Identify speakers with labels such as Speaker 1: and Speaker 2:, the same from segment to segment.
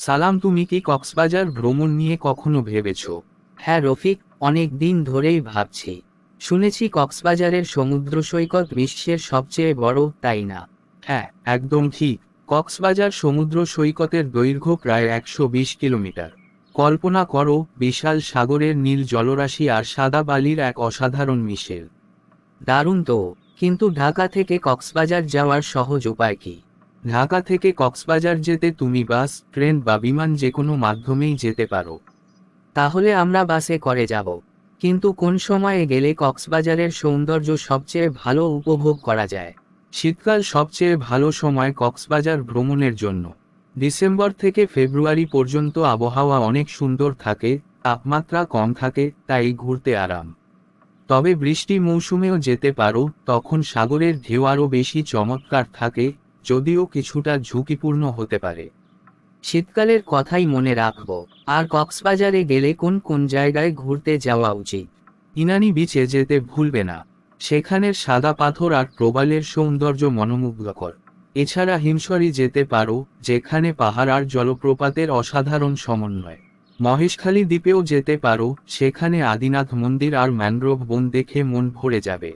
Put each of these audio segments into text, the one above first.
Speaker 1: সালাম, তুমি কি কক্সবাজার ভ্রমণ নিয়ে কখনো ভেবেছ?
Speaker 2: হ্যাঁ রফিক, অনেক দিন ধরেই ভাবছি। শুনেছি কক্সবাজারের সমুদ্র সৈকত বিশ্বের সবচেয়ে বড়, তাই না?
Speaker 1: হ্যাঁ একদম ঠিক। কক্সবাজার সমুদ্র সৈকতের দৈর্ঘ্য প্রায় একশো বিশ কিলোমিটার। কল্পনা করো, বিশাল সাগরের নীল জলরাশি আর সাদা বালির এক অসাধারণ মিশেল।
Speaker 2: দারুণ তো, কিন্তু ঢাকা থেকে কক্সবাজার যাওয়ার সহজ উপায় কি?
Speaker 1: ঢাকা থেকে কক্সবাজার যেতে তুমি বাস, ট্রেন বা বিমান যে কোনো মাধ্যমেই যেতে পারো।
Speaker 2: তাহলে আমরা বাসে করে যাব। কিন্তু কোন সময়ে গেলে কক্সবাজারের সৌন্দর্য সবচেয়ে ভালো উপভোগ করা যায়?
Speaker 1: শীতকাল সবচেয়ে ভালো সময় কক্সবাজার ভ্রমণের জন্য। ডিসেম্বর থেকে ফেব্রুয়ারি পর্যন্ত আবহাওয়া অনেক সুন্দর থাকে, তাপমাত্রা কম থাকে, তাই ঘুরতে আরাম। তবে বৃষ্টি মৌসুমেও যেতে পারো, তখন সাগরের ঢেউ আরও বেশি চমৎকার থাকে যদিও কিছুটা ঝুঁকিপূর্ণ হতে পারে।
Speaker 2: শীতকালের কথাই মনে রাখব, আর কক্সবাজারে গেলে কোন কোন জায়গায় ঘুরতে যাওয়া উচিত?
Speaker 1: ইনানি বিচে যেতে ভুলবে না। সেখানের সাদা পাথর আর প্রবালের সৌন্দর্য মনোমুগ্ধকর। এছাড়া হিমসরি যেতে পারো, যেখানে পাহাড় আর জলপ্রপাতের অসাধারণ সমন্বয়। মহেশখালী দ্বীপেও যেতে পারো, সেখানে আদিনাথ মন্দির আর ম্যানগ্রোভ বন দেখে মন ভরে যাবে।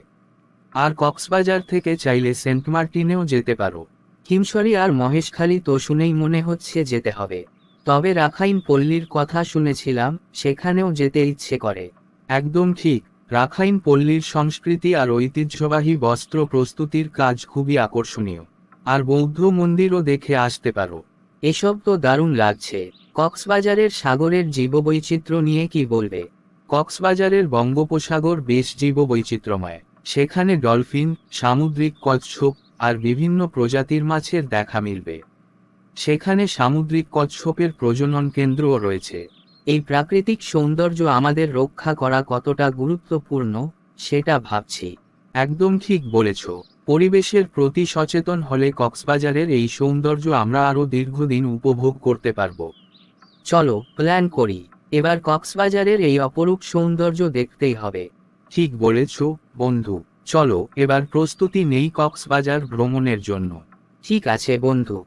Speaker 1: আর কক্সবাজার থেকে চাইলে সেন্ট মার্টিনেও যেতে পারো।
Speaker 2: হিমসরি আর মহেশখালী তো শুনেই মনে হচ্ছে যেতে হবে। তবে রাখাইন পল্লীর কথা শুনেছিলাম সেখানেও যেতে ইচ্ছে করে।
Speaker 1: একদম ঠিক রাখাইন পল্লীর সংস্কৃতি আর ঐতিহ্যবাহী বস্ত্র প্রস্তুতির কাজ খুবই আকর্ষণীয়। আর বৌদ্ধ মন্দিরও দেখে আসতে পারো।
Speaker 2: এসব তো দারুণ লাগছে। কক্সবাজারের সাগরের জীববৈচিত্র্য নিয়ে কি বলবে?
Speaker 1: কক্সবাজারের বঙ্গোপসাগর বেশ জীববৈচিত্র্যময়। সেখানে ডলফিন সামুদ্রিক কচ্ছপ আর বিভিন্ন প্রজাতির মাছের দেখা মিলবে। সেখানে সামুদ্রিক কচ্ছপের প্রজনন কেন্দ্রও রয়েছে।
Speaker 2: এই প্রাকৃতিক সৌন্দর্য আমাদের রক্ষা করা কতটা গুরুত্বপূর্ণ, সেটা ভাবছি।
Speaker 1: একদম ঠিক বলেছ। পরিবেশের প্রতি সচেতন হলে কক্সবাজারের এই সৌন্দর্য আমরা আরও দীর্ঘদিন উপভোগ করতে পারব।
Speaker 2: চলো, প্ল্যান করি। এবার কক্সবাজারের এই অপরূপ সৌন্দর্য দেখতেই হবে।
Speaker 1: ঠিক বলেছ, বন্ধু। চলো এবার প্রস্তুতি নেই কক্সবাজার ভ্রমণের জন্য।
Speaker 2: ঠিক আছে বন্ধু।